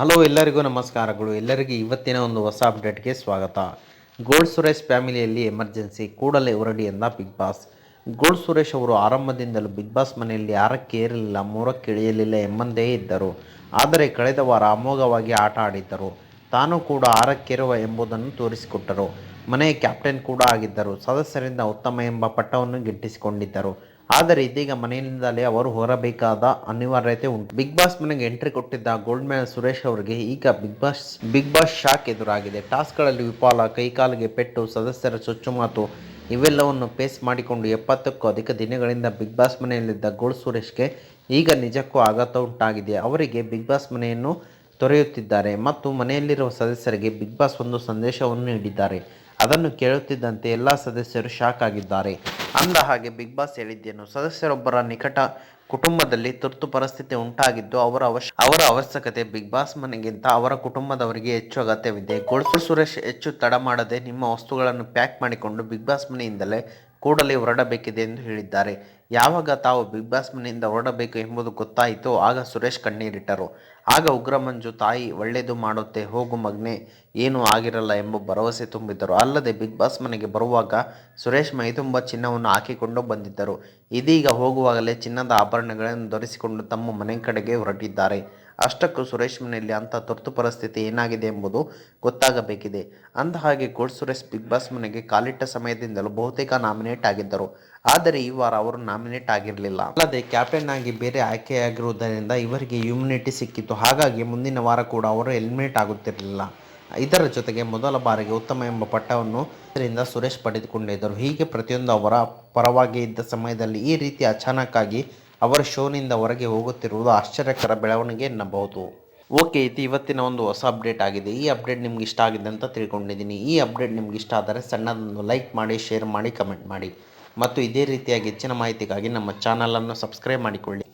Hello ಎಲ್ಲರಿಗೂ ನಮಸ್ಕಾರಗಳು. ಎಲ್ಲರಿಗೂ ಇವತ್ತಿನ ಒಂದು ಹೊಸ ಅಪ್ಡೇಟ್ಗೆ ಸ್ವಾಗತ. ಗೋಲ್ಡ್ ಸುರೇಶ್ ಫ್ಯಾಮಿಲಿಯಲ್ಲಿ ಎಮರ್ಜೆನ್ಸಿ, ಕೂಡಲೇ ಹೊರಡಿ ಎಂದ ಬಿಗ್ ಬಾಸ್ ಗೋಲ್ಡ್ ಸುರೇಶ್ ಅವರು ಆರಂಭದಿಂದಲೂ ಬಿಗ್ ಬಾಸ್ ಮನೆಯಲ್ಲಿ ಆರಕ್ಕೆ ಏರಲಿಲ್ಲ ಮೂರಕ್ಕೆ ಇಳಿಯಲಿಲ್ಲ ಎಂಬಂದೇ ಇದ್ದರು. ಆದರೆ ಕಳೆದ ವಾರ ಅಮೋಘವಾಗಿ ಆಟ ಆಡಿದ್ದರು. ತಾನು ಕೂಡ ಆರಕ್ಕೇರುವ ಎಂಬುದನ್ನು ತೋರಿಸಿಕೊಟ್ಟರು. ಮನೆಯ ಕ್ಯಾಪ್ಟನ್ ಕೂಡ ಆಗಿದ್ದರು. ಸದಸ್ಯರಿಂದ ಉತ್ತಮ ಎಂಬ ಪಟ್ಟವನ್ನು ಗಿಟ್ಟಿಸಿಕೊಂಡಿದ್ದರು. ಆದರೆ ಇದೀಗ ಮನೆಯಿಂದಲೇ ಅವರು ಹೊರಬೇಕಾದ ಅನಿವಾರ್ಯತೆ ಉಂಟು. ಬಿಗ್ ಬಾಸ್ ಮನೆಗೆ ಎಂಟ್ರಿ ಕೊಟ್ಟಿದ್ದ ಗೋಲ್ಡ್ ಮ್ಯಾನ್ ಸುರೇಶ್ ಅವರಿಗೆ ಈಗ Bigg Boss Bigg Boss shock ಎದುರಾಗಿದೆ. ಟಾಸ್ಕ್ಗಳಲ್ಲಿ ವಿಫಲ, ಕೈಕಾಲಿಗೆ ಪೆಟ್ಟು, ಸದಸ್ಯರ ಚುಚ್ಚುಮಾತು ಇವೆಲ್ಲವನ್ನು ಫೇಸ್ ಮಾಡಿಕೊಂಡು ಎಪ್ಪತ್ತಕ್ಕೂ ಅಧಿಕ ದಿನಗಳಿಂದ ಬಿಗ್ ಬಾಸ್ ಮನೆಯಲ್ಲಿದ್ದ ಗೋಲ್ಡ್ ಸುರೇಶ್ಗೆ ಈಗ ನಿಜಕ್ಕೂ ಆಘಾತ ಉಂಟಾಗಿದೆ. ಅವರಿಗೆ ಬಿಗ್ ಬಾಸ್ ಮನೆಯನ್ನು ತೊರೆಯುತ್ತಿದ್ದಾರೆ ಮತ್ತು ಮನೆಯಲ್ಲಿರುವ ಸದಸ್ಯರಿಗೆ ಬಿಗ್ ಬಾಸ್ ಒಂದು ಸಂದೇಶವನ್ನು ನೀಡಿದ್ದಾರೆ. ಅದನ್ನು ಕೇಳುತ್ತಿದ್ದಂತೆ ಎಲ್ಲ ಸದಸ್ಯರು ಶಾಕ್ ಆಗಿದ್ದಾರೆ. ಅಂದ ಹಾಗೆ ಬಿಗ್ ಬಾಸ್ ಹೇಳಿದ್ದೇನು, ಸದಸ್ಯರೊಬ್ಬರ ನಿಕಟ ಕುಟುಂಬದಲ್ಲಿ ತುರ್ತು ಪರಿಸ್ಥಿತಿ ಉಂಟಾಗಿದ್ದು ಅವರ ಅವಶ್ಯ, ಅವರ ಅವಶ್ಯಕತೆ ಬಿಗ್ ಬಾಸ್ ಮನೆಗಿಂತ ಅವರ ಕುಟುಂಬದವರಿಗೆ ಹೆಚ್ಚು ಅಗತ್ಯವಿದೆ. ಕೊಳಸು ಸುರೇಶ್ ಹೆಚ್ಚು ತಡ ಮಾಡದೆ ನಿಮ್ಮ ವಸ್ತುಗಳನ್ನು ಪ್ಯಾಕ್ ಮಾಡಿಕೊಂಡು ಬಿಗ್ ಬಾಸ್ ಮನೆಯಿಂದಲೇ ಕೂಡಲೇ ಹೊರಡಬೇಕಿದೆ ಎಂದು ಹೇಳಿದ್ದಾರೆ. ಯಾವಾಗ ತಾವು ಬಿಗ್ ಬಾಸ್ ಮನೆಯಿಂದ ಹೊರಡಬೇಕು ಎಂಬುದು ಗೊತ್ತಾಯಿತು. ಆಗ ಸುರೇಶ್ ಕಣ್ಣೀರಿಟ್ಟರು. ಆಗ ಉಗ್ರಮಂಜು ತಾಯಿ ಒಳ್ಳೆಯದು ಮಾಡುತ್ತೆ, ಹೋಗು ಮಗ್ನೆ, ಏನೂ ಆಗಿರಲ್ಲ ಎಂಬ ಭರವಸೆ ತುಂಬಿದ್ದರು. ಅಲ್ಲದೆ ಬಿಗ್ ಬಾಸ್ ಮನೆಗೆ ಬರುವಾಗ ಸುರೇಶ್ ಮೈತುಂಬ ಚಿನ್ನವನ್ನು ಹಾಕಿಕೊಂಡು ಬಂದಿದ್ದರು. ಇದೀಗ ಹೋಗುವಾಗಲೇ ಚಿನ್ನದ ಆಭರಣಗಳನ್ನು ಧರಿಸಿಕೊಂಡು ತಮ್ಮ ಮನೆ ಕಡೆಗೆ ಹೊರಟಿದ್ದಾರೆ. ಅಷ್ಟಕ್ಕೂ ಸುರೇಶ್ ಮನೆಯಲ್ಲಿ ಅಂಥ ತುರ್ತು ಪರಿಸ್ಥಿತಿ ಏನಾಗಿದೆ ಎಂಬುದು ಗೊತ್ತಾಗಬೇಕಿದೆ. ಅಂದ ಹಾಗೆ ಕೋಟ್ ಸುರೇಶ್ ಬಿಗ್ ಬಾಸ್ ಮನೆಗೆ ಕಾಲಿಟ್ಟ ಸಮಯದಿಂದಲೂ ಬಹುತೇಕ ನಾಮಿನೇಟ್ ಆಗಿದ್ದರು. ಆದರೆ ಈ ವಾರ ಅವರು ನಾಮಿನೇಟ್ ಆಗಿರಲಿಲ್ಲ. ಅಲ್ಲದೆ ಕ್ಯಾಪ್ಟನ್ ಆಗಿ ಬೇರೆ ಆಯ್ಕೆಯಾಗಿರುವುದರಿಂದ ಇವರಿಗೆ ಇಮ್ಯುನಿಟಿ ಸಿಕ್ಕಿತ್ತು. ಹಾಗಾಗಿ ಮುಂದಿನ ವಾರ ಕೂಡ ಅವರು ಎಲಿಮಿನೇಟ್ ಆಗುತ್ತಿರಲಿಲ್ಲ. ಇದರ ಜೊತೆಗೆ ಮೊದಲ ಬಾರಿಗೆ ಉತ್ತಮ ಎಂಬ ಪಟ್ಟವನ್ನು ಇದರಿಂದ ಸುರೇಶ್ ಪಡೆದುಕೊಂಡಿದ್ದರು. ಹೀಗೆ ಪ್ರತಿಯೊಂದು ಅವರ ಪರವಾಗಿ ಇದ್ದ ಸಮಯದಲ್ಲಿ ಈ ರೀತಿ ಅಚಾನಕ್ಕಾಗಿ ಅವರ ಶೋನಿಂದ ಹೊರಗೆ ಹೋಗುತ್ತಿರುವುದು ಆಶ್ಚರ್ಯಕರ ಬೆಳವಣಿಗೆ ಎನ್ನಬಹುದು. ಓಕೆ, ಇದು ಇವತ್ತಿನ ಒಂದು ಹೊಸ ಅಪ್ಡೇಟ್ ಆಗಿದೆ. ಈ ಅಪ್ಡೇಟ್ ನಿಮ್ಗೆ ಇಷ್ಟ ಆಗಿದೆ ಅಂತ ತಿಳ್ಕೊಂಡಿದ್ದೀನಿ. ಈ ಅಪ್ಡೇಟ್ ನಿಮ್ಗೆ ಇಷ್ಟ ಆದರೆ ಸಣ್ಣದೊಂದು ಲೈಕ್ ಮಾಡಿ, ಶೇರ್ ಮಾಡಿ, ಕಮೆಂಟ್ ಮಾಡಿ. ಮತ್ತು ಇದೇ ರೀತಿಯಾಗಿ ಹೆಚ್ಚಿನ ಮಾಹಿತಿಗಾಗಿ ನಮ್ಮ ಚಾನಲನ್ನು ಸಬ್ಸ್ಕ್ರೈಬ್ ಮಾಡಿಕೊಳ್ಳಿ.